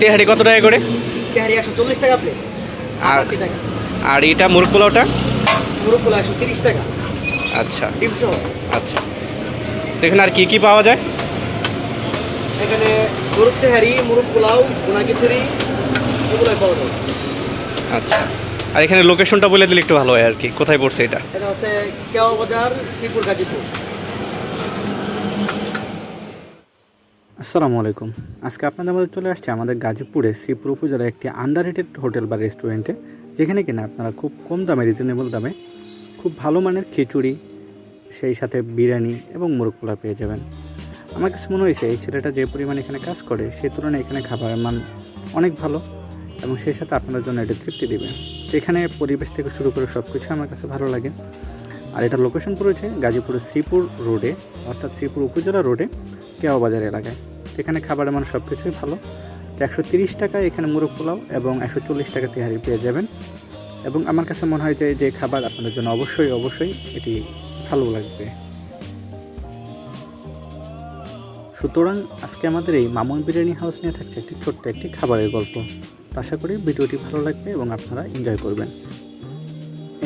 তেহারি কত টাকা করে? তেহারি একশো চল্লিশ টাকা প্লেট আর টাকা? আর এটা মুরগ পোলাওটা মুরব্বুল একশো তিরিশ টাকা। আচ্ছা। আচ্ছা। তো এখানে আর কি কি পাওয়া যায়? এখানে মুরগ তেহারি মুরগ পোলাও গোনা খিচুড়ি এগুলোই পাওয়া যায়। আচ্ছা। আর এখানে লোকেশনটা বলে দিলে একটু ভালো হয় আর কি। কোথায় পড়ছে এটা? এটা হচ্ছে কেওয়া বাজার শ্রীপুর গাজীপুর। আসসালামু আলাইকুম। আজকে আপনাদের মধ্যে চলে আসছে আমাদের গাজীপুরে শ্রীপুর উপজেলার একটি আন্ডার হোটেল বা রেস্টুরেন্টে যেখানে কিনা আপনারা খুব কম দামে রিজনেবল দামে খুব ভালো মানের খিচুড়ি, সেই সাথে বিরিয়ানি এবং মুরগ পোলা পেয়ে যাবেন। আমার কাছে মনে হয়েছে এই ছেলেটা যে পরিমাণ এখানে কাজ করে সেই তুলনায় এখানে খাবারের মান অনেক ভালো এবং সেই সাথে আপনাদের জন্য এটা তৃপ্তি দেবে। এখানে পরিবেশ থেকে শুরু করে সব কিছু আমার কাছে ভালো লাগে। আর এটা লোকেশন পড়েছে গাজীপুরের শ্রীপুর রোডে অর্থাৎ শ্রীপুর উপজেলা রোডে কেওয়া বাজার এলাকায়। এখানে খাবারের মান সব কিছুই ভালো। তো একশো তিরিশ টাকায় এখানে মুরগ পোলাও এবং একশো চল্লিশ টাকা তেহারি পেয়ে যাবেন। এবং আমার কাছে মনে হয় যে যে খাবার আপনাদের জন্য অবশ্যই অবশ্যই এটি ভালো লাগবে। সুতরাং আজকে আমাদের এই মামুন বিরিয়ানি হাউস নিয়ে থাকছে একটি ছোট্ট একটি খাবারের গল্প। আশা করি ভিডিওটি ভালো লাগবে এবং আপনারা এনজয় করবেন।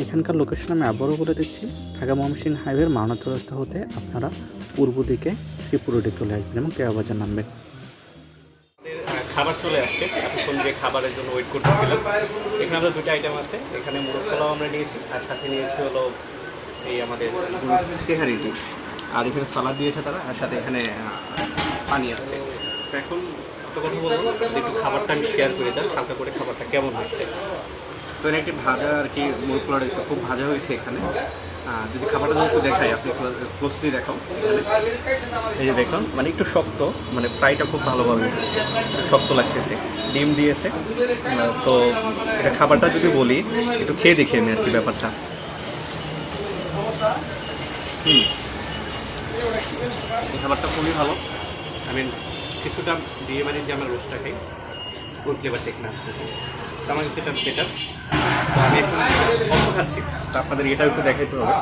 এখানকার লোকেশন আমি আবারও বলে দিচ্ছি, ঢাকা ময়মনসিংহ হাইওয়ের চৌরাস্তা হতে আপনারা পূর্ব দিকে শ্রীপুর রোডে চলে আসবেন এবং কেয়া বাজার নামবেন। খাবার চলে আসছে। এতক্ষণ যে খাবারের জন্য ওয়েট করতেছিলাম। এখানে আমাদের দুটো আইটেম আছে। এখানে মুরগ পোলাও আমরা নিয়েছি, আর সাথে নিয়েছি হলো এই আমাদের তেহারিটি আর এখানে সালাদ দিয়েছে তারা, আর সাথে এখানে পানি আছে। তো এখন একটা কথা বলব একটু খাবারটা আমি শেয়ার করে দেন হালকা করে খাবারটা কেমন হয়েছে। তো একটি ভাজা আর কি, মুরগ পোলাও খুব ভাজা হয়েছে এখানে। যদি খাবারটা একটু দেখাই, আপনি ক্লোজলি দেখাও এই যে দেখুন মানে একটু শক্ত মানে ফ্রাইটা খুব ভালোভাবে শক্ত লাগতেছে। ডিম দিয়েছে তো এটা খাবারটা যদি বলি, একটু খেয়ে দেখি আমি আর কি ব্যাপারটা। হুম। এই খাবারটা খুবই ভালো। আই মিন কিছুটা দিয়ে বাড়ির যে আমরা রোস্টটা খাই ওই ফ্লেভারটা এখানে আসতেছে। আমার কাছে এটা বেটার আমি এখন অল্প খাচ্ছি আপনাদের এটাও একটু দেখাইতে হবে।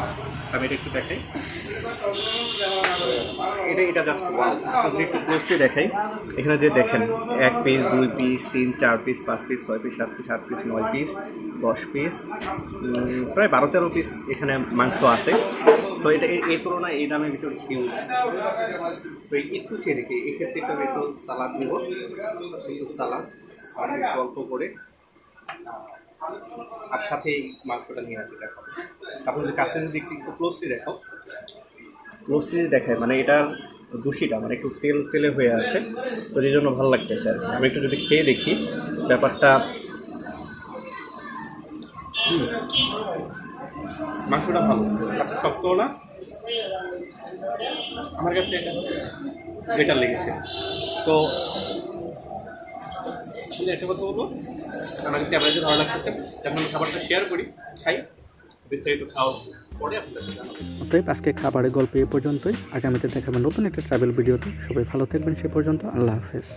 আমি এটা একটু দেখাই। এটা এটা জাস্ট একটু ক্লোজলি দেখাই। এখানে যে দেখেন, এক পিস দুই পিস তিন, চার পিস পাঁচ পিস ছয় পিস সাত পিস আট পিস নয় পিস দশ পিস প্রায় বারো তেরো পিস এখানে মাংস আছে। তো এটা এই- তুলনায় এই দামের ভিতরে হিউজ তো একটু চেয়ে দেখি, এক্ষেত্রে একটু সালাদ দেবো একটু সালাদ অল্প করে। আর সাথে এই মাংসটা নিয়ে আসবে দেখো। আপনি যদি কাছে যদি একটু ক্লোজলি দেখো। ক্লোজলি দেখায় মানে এটার দূষিটা মানে একটু তেল তেলে হয়ে আছে তো এই জন্য ভালো লাগতেছে আর। আমি একটু যদি খেয়ে দেখি ব্যাপারটা মাংসটা ভালো। এত শক্তও না। আমার কাছে এটা বেটার লেগেছে। তো আসলে একটা কথা বলব। আমার কাছে আপনাদের ভালো লাগতেছে। যখন খাবারটা শেয়ার করি, খাই, বিস্তারিত খাওয়া পরে আপনাদের জানাব আজকে খাবারের গল্প এ পর্যন্তই। আগামীতে দেখাবেন নতুন একটা ট্রাভেল ভিডিওতে সবাই ভালো থাকবেন সে পর্যন্ত। আল্লাহ হাফেজ।